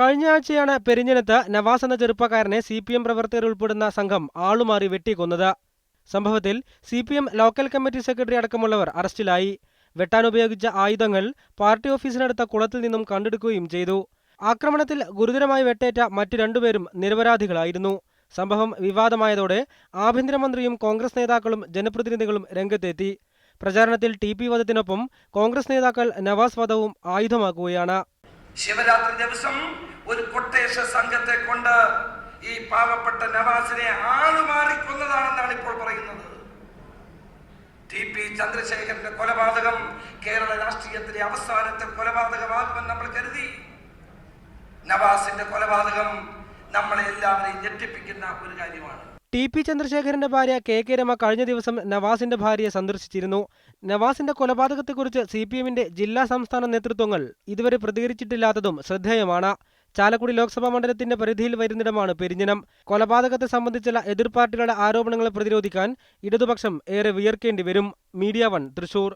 കഴിഞ്ഞ ആഴ്ചയാണ് പെരിഞ്ഞനത്ത് നവാസ് എന്ന ചെറുപ്പക്കാരനെ സി പി എം പ്രവർത്തകർ ഉൾപ്പെടുന്ന സംഘം ആളുമാറി വെട്ടിക്കൊന്നത്. സംഭവത്തിൽ C P M local committee secretary അടക്കമുള്ളവർ അറസ്റ്റിലായി. വെട്ടാൻ ഉപയോഗിച്ച ആയുധങ്ങൾ പാർട്ടി ഓഫീസിനടുത്ത കുളത്തിൽ നിന്നും കണ്ടെടുക്കുകയും ചെയ്തു. ആക്രമണത്തിൽ ഗുരുതരമായി വെട്ടേറ്റ മറ്റു രണ്ടുപേരും നിരപരാധികളായിരുന്നു. സംഭവം വിവാദമായതോടെ ആഭ്യന്തരമന്ത്രിയും കോൺഗ്രസ് നേതാക്കളും ജനപ്രതിനിധികളും രംഗത്തെത്തി. പ്രചാരണത്തിൽ ടി പി വധത്തിനൊപ്പം കോൺഗ്രസ് നേതാക്കൾ നവാസ് വധവും ആയുധമാക്കുകയാണ്. ശിവരാത്രി ദിവസം ഒരു കൊട്ടേഷ സംഘത്തെ കൊണ്ട് ഈ പാവപ്പെട്ട നവാസിനെ ആളുമാറി കൊന്നതാണെന്നാണ് ഇപ്പോൾ പറയുന്നത്. ടി പി ചന്ദ്രശേഖരന്റെ കൊലപാതകം കേരള രാഷ്ട്രീയത്തിലെ അവസാനത്തെ കൊലപാതകമാകുമെന്ന് നമ്മൾ കരുതി. നവാസിന്റെ കൊലപാതകം നമ്മളെ എല്ലാവരെയും ഞെട്ടിപ്പിക്കുന്ന ഒരു കാര്യമാണ്. ടി പി ചന്ദ്രശേഖരന്റെ ഭാര്യ കെ കെ രമ കഴിഞ്ഞ ദിവസം നവാസിന്റെ ഭാര്യയെ സന്ദർശിച്ചിരുന്നു. നവാസിന്റെ കൊലപാതകത്തെക്കുറിച്ച് സി പി എമ്മിന്റെ ജില്ലാ സംസ്ഥാന നേതൃത്വങ്ങൾ ഇതുവരെ പ്രതികരിച്ചിട്ടില്ലാത്തതും ശ്രദ്ധേയമാണ്. ചാലക്കുടി ലോക്സഭാ മണ്ഡലത്തിന്റെ പരിധിയിൽ വരുന്നിടമാണ് പെരിഞ്ഞനം. കൊലപാതകത്തെ സംബന്ധിച്ചുള്ള എതിർ പാർട്ടികളുടെ ആരോപണങ്ങളെ പ്രതിരോധിക്കാൻ ഇടതുപക്ഷം ഏറെ വിയർക്കേണ്ടി വരും. Media one Thrissur.